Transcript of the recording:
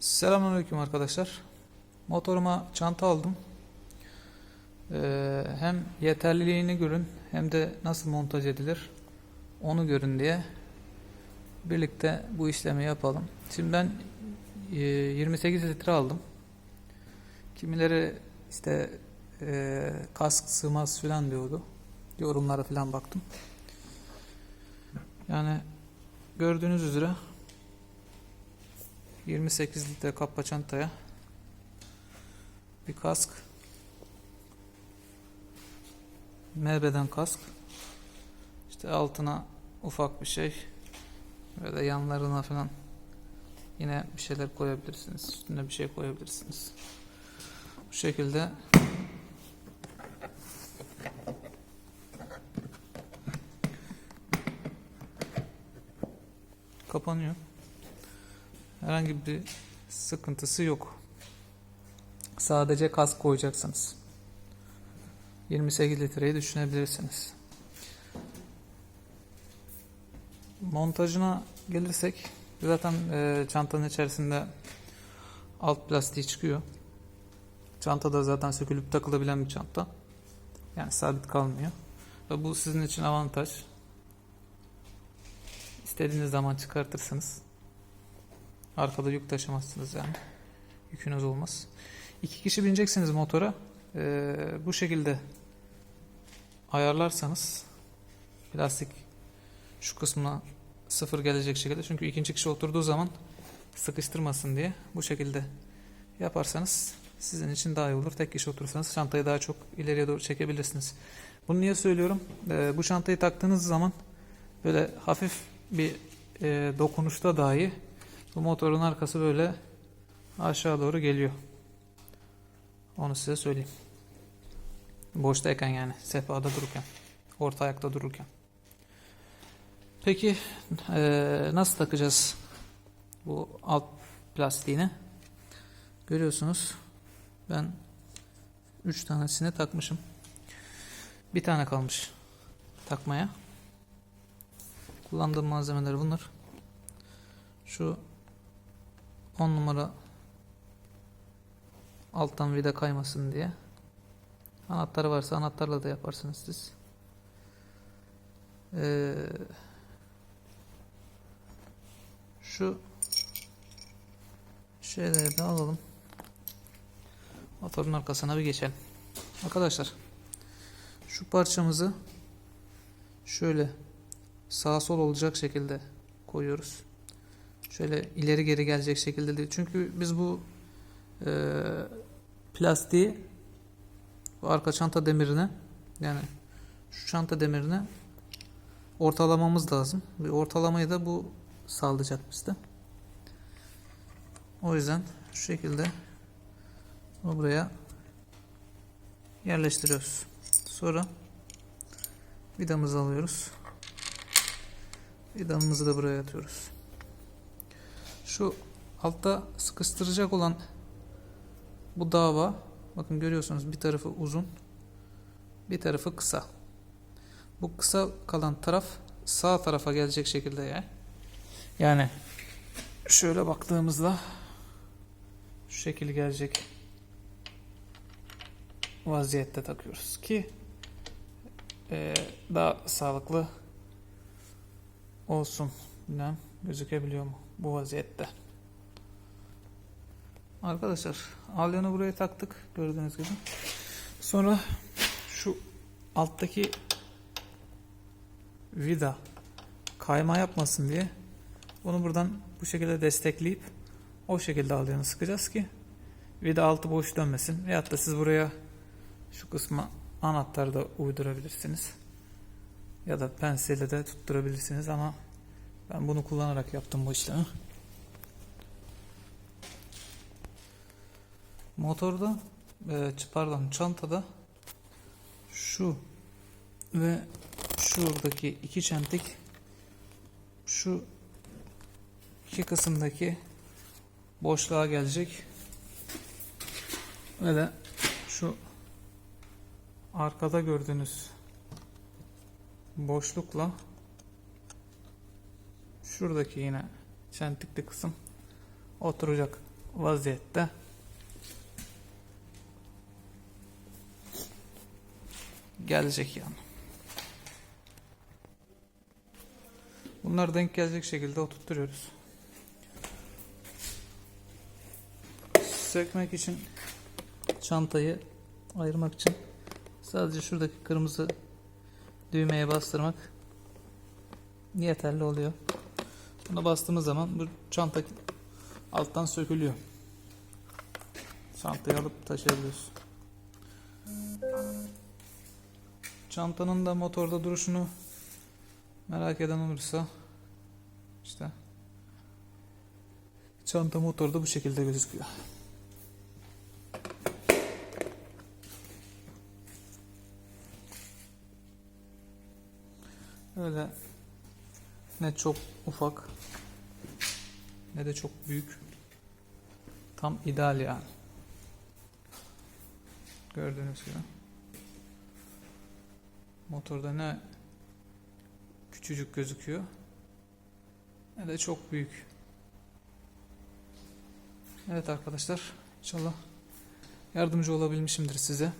Selamünaleyküm arkadaşlar. Motoruma çanta aldım. Ee, hem yeterliliğini görün hem de nasıl montaj edilir onu görün diye birlikte bu işlemi yapalım. Şimdi ben e, 28 litre aldım. Kimileri işte e, kask sığmaz falan diyordu. Yorumlara falan baktım. Yani gördüğünüz üzere 28 litre kappa çantaya bir kask. MB'den kask. İşte altına ufak bir şey. Böyle yanlarına falan yine bir şeyler koyabilirsiniz. Üstüne bir şey koyabilirsiniz. Bu şekilde kapanıyor Herhangi bir sıkıntısı yok. Sadece kask koyacaksınız. 28 litreyi düşünebilirsiniz. Montajına gelirsek zaten e, çantanın içerisinde alt plastiği çıkıyor. Çanta da zaten sökülüp takılabilen bir çanta. Yani sabit kalmıyor. Ve bu sizin için avantaj. İstediğiniz zaman çıkartırsınız. Arkada yük taşımazsınız yani. Yükünüz olmaz. İki kişi bineceksiniz motora. Ee, bu şekilde ayarlarsanız plastik şu kısmına sıfır gelecek şekilde. Çünkü ikinci kişi oturduğu zaman sıkıştırmasın diye bu şekilde yaparsanız sizin için daha iyi olur. Tek kişi oturursanız çantayı daha çok ileriye doğru çekebilirsiniz. Bunu niye söylüyorum? Ee, bu çantayı taktığınız zaman böyle hafif bir e, dokunuşta dahi bu motorun arkası böyle aşağı doğru geliyor. Onu size söyleyeyim. Boştayken yani sehpada dururken. Orta ayakta dururken. Peki nasıl takacağız bu alt plastiğini? Görüyorsunuz ben 3 tanesini takmışım. Bir tane kalmış takmaya. Kullandığım malzemeler bunlar. Şu 10 numara alttan vida kaymasın diye. Anahtarı varsa anahtarla da yaparsınız siz. Ee, şu şeyleri de alalım. Motorun arkasına bir geçelim. Arkadaşlar şu parçamızı şöyle sağa sol olacak şekilde koyuyoruz. Şöyle ileri geri gelecek şekilde değil. Çünkü biz bu e, plastiği bu arka çanta demirine yani şu çanta demirine ortalamamız lazım. Ve ortalamayı da bu sağlayacak bizde. O yüzden şu şekilde bunu buraya yerleştiriyoruz. Sonra vidamızı alıyoruz. Vidamızı da buraya atıyoruz. Şu altta sıkıştıracak olan bu dava bakın görüyorsunuz bir tarafı uzun bir tarafı kısa. Bu kısa kalan taraf sağ tarafa gelecek şekilde yani. Yani şöyle baktığımızda şu şekil gelecek vaziyette takıyoruz ki eee, daha sağlıklı olsun. Bilmem gözükebiliyor mu bu vaziyette. Arkadaşlar alyonu buraya taktık gördüğünüz gibi. Sonra şu alttaki vida kayma yapmasın diye bunu buradan bu şekilde destekleyip o şekilde alyonu sıkacağız ki vida altı boş dönmesin. Veyahut da siz buraya şu kısma anahtar da uydurabilirsiniz. Ya da penselle de tutturabilirsiniz ama ben bunu kullanarak yaptım bu işlemi. Motorda e, pardon çantada şu ve şuradaki iki çentik şu iki kısımdaki boşluğa gelecek ve de şu arkada gördüğünüz boşlukla şuradaki yine çentikli kısım oturacak. vaziyette. Gelecek yani. Bunlar denk gelecek şekilde oturtturuyoruz. Sökmek için çantayı ayırmak için sadece şuradaki kırmızı düğmeye bastırmak yeterli oluyor. Buna bastığımız zaman bu çanta alttan sökülüyor. Çantayı alıp taşıyabiliyoruz. Çantanın da motorda duruşunu merak eden olursa işte çanta motorda bu şekilde gözüküyor. Öyle ne çok ufak ne de çok büyük. Tam ideal yani. Gördüğünüz gibi. Motorda ne küçücük gözüküyor ne de çok büyük. Evet arkadaşlar inşallah yardımcı olabilmişimdir size.